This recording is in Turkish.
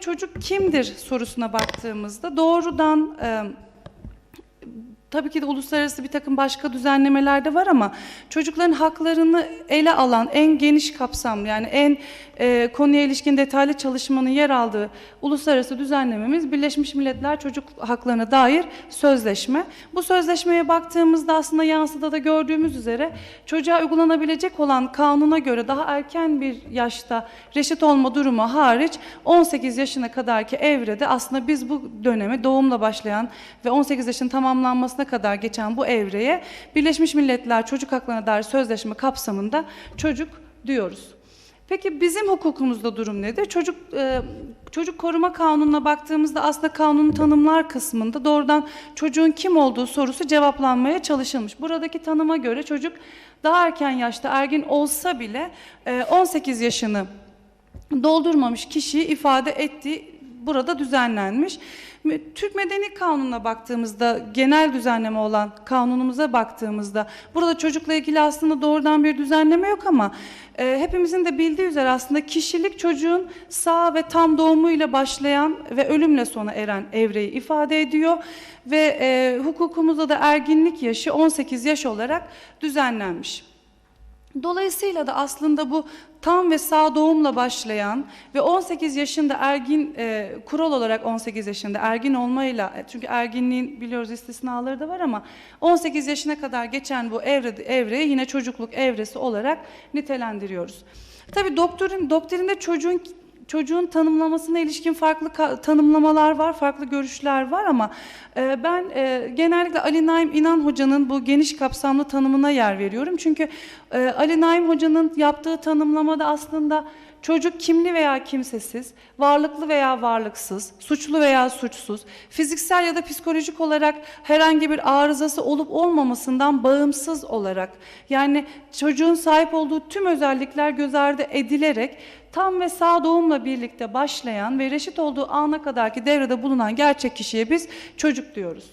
Çocuk kimdir sorusuna baktığımızda doğrudan e, Tabii ki de uluslararası bir takım başka düzenlemeler de var ama çocukların haklarını ele alan en geniş kapsamlı yani en e, konuya ilişkin detaylı çalışmanın yer aldığı uluslararası düzenlememiz Birleşmiş Milletler Çocuk Haklarına dair sözleşme. Bu sözleşmeye baktığımızda aslında yansıda da gördüğümüz üzere çocuğa uygulanabilecek olan kanuna göre daha erken bir yaşta reşit olma durumu hariç 18 yaşına kadarki evrede aslında biz bu dönemi doğumla başlayan ve 18 yaşın tamamlanmasına kadar geçen bu evreye Birleşmiş Milletler Çocuk Haklarına dair sözleşme kapsamında çocuk diyoruz. Peki bizim hukukumuzda durum nedir? Çocuk e, çocuk koruma kanununa baktığımızda aslında kanunun tanımlar kısmında doğrudan çocuğun kim olduğu sorusu cevaplanmaya çalışılmış. Buradaki tanıma göre çocuk daha erken yaşta ergin olsa bile e, 18 yaşını doldurmamış kişiyi ifade ettiği burada düzenlenmiş. Türk Medeni Kanunu'na baktığımızda, genel düzenleme olan kanunumuza baktığımızda burada çocukla ilgili aslında doğrudan bir düzenleme yok ama e, hepimizin de bildiği üzere aslında kişilik çocuğun sağ ve tam doğumuyla başlayan ve ölümle sona eren evreyi ifade ediyor ve e, hukukumuzda da erginlik yaşı 18 yaş olarak düzenlenmiş. Dolayısıyla da aslında bu tam ve sağ doğumla başlayan ve 18 yaşında ergin e, kural olarak 18 yaşında ergin olmayla e, çünkü erginliğin biliyoruz istisnaları da var ama 18 yaşına kadar geçen bu evre evreyi yine çocukluk evresi olarak nitelendiriyoruz. Tabii doktorun doktrinde çocuğun çocuğun tanımlamasına ilişkin farklı tanımlamalar var, farklı görüşler var ama e, ben e, genellikle Ali Naim İnan Hoca'nın bu geniş kapsamlı tanımına yer veriyorum. Çünkü e, Ali Naim Hoca'nın yaptığı tanımlamada aslında çocuk kimli veya kimsesiz, varlıklı veya varlıksız, suçlu veya suçsuz, fiziksel ya da psikolojik olarak herhangi bir arızası olup olmamasından bağımsız olarak yani çocuğun sahip olduğu tüm özellikler göz ardı edilerek tam ve sağ doğumla birlikte başlayan ve reşit olduğu ana kadarki devrede bulunan gerçek kişiye biz çocuk diyoruz.